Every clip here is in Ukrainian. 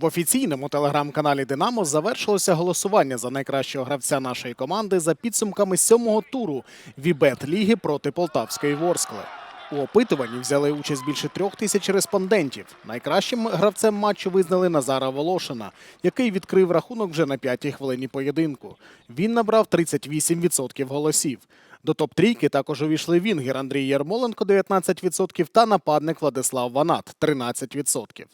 В офіційному телеграм-каналі Динамо завершилося голосування за найкращого гравця нашої команди за підсумками сьомого туру Вібет Ліги проти Полтавської Ворскли. У опитуванні взяли участь більше трьох тисяч респондентів. Найкращим гравцем матчу визнали Назара Волошина, який відкрив рахунок вже на п'ятій хвилині поєдинку. Він набрав 38% голосів. До топ-трійки також увійшли Вінгер Андрій Ярмоленко 19% та нападник Владислав Ванат 13%.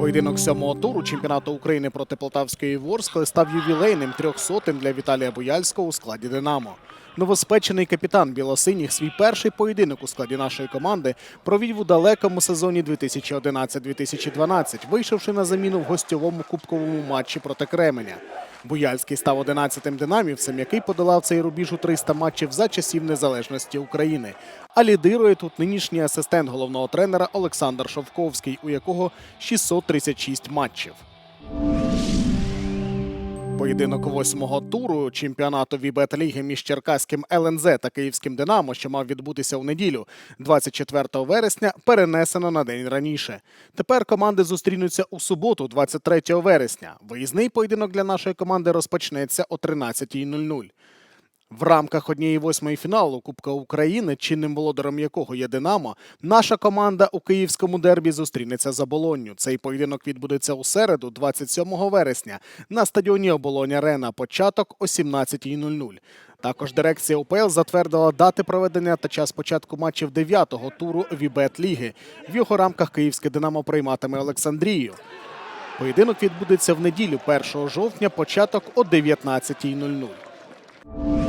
Поєдинок сьомого туру чемпіонату України проти Полтавської Ворскли став ювілейним трьохсотим для Віталія Буяльського у складі Динамо. Новоспечений капітан білосиніх свій перший поєдинок у складі нашої команди провів у далекому сезоні 2011-2012, вийшовши на заміну в гостьовому кубковому матчі проти Кременя. Буяльський став 11-тим динамівцем, який подолав цей рубіж у 300 матчів за часів незалежності України. А лідирує тут нинішній асистент головного тренера Олександр Шовковський, у якого 636 матчів. Поєдинок восьмого туру чемпіонату Вібет Ліги між Черкаським ЛНЗ та Київським Динамо, що мав відбутися у неділю, 24 вересня, перенесено на день раніше. Тепер команди зустрінуться у суботу, 23 вересня. Виїзний поєдинок для нашої команди розпочнеться о 13.00. В рамках однієї восьмої фіналу Кубка України, чинним володарем якого є Динамо, наша команда у київському дербі зустрінеться за Болонню. Цей поєдинок відбудеться у середу, 27 вересня, на стадіоні Оболонь Арена. Початок о 17.00. Також дирекція УПЛ затвердила дати проведення та час початку матчів 9-го туру Вібет Ліги. В його рамках київське Динамо прийматиме Олександрію. Поєдинок відбудеться в неділю, 1 жовтня, початок о 19.00.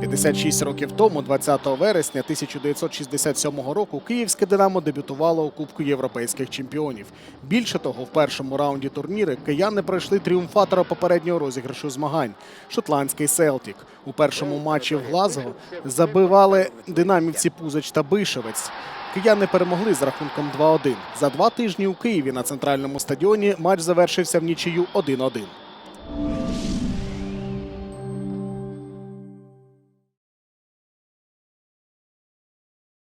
56 років тому, 20 вересня 1967 року, київське Динамо дебютувало у Кубку європейських чемпіонів. Більше того, в першому раунді турніри кияни пройшли тріумфатора попереднього розіграшу змагань шотландський Селтік. У першому матчі в Глазго забивали динамівці Пузач та Бишевець. Кияни перемогли з рахунком 2-1. За два тижні у Києві на центральному стадіоні матч завершився в нічию 1-1.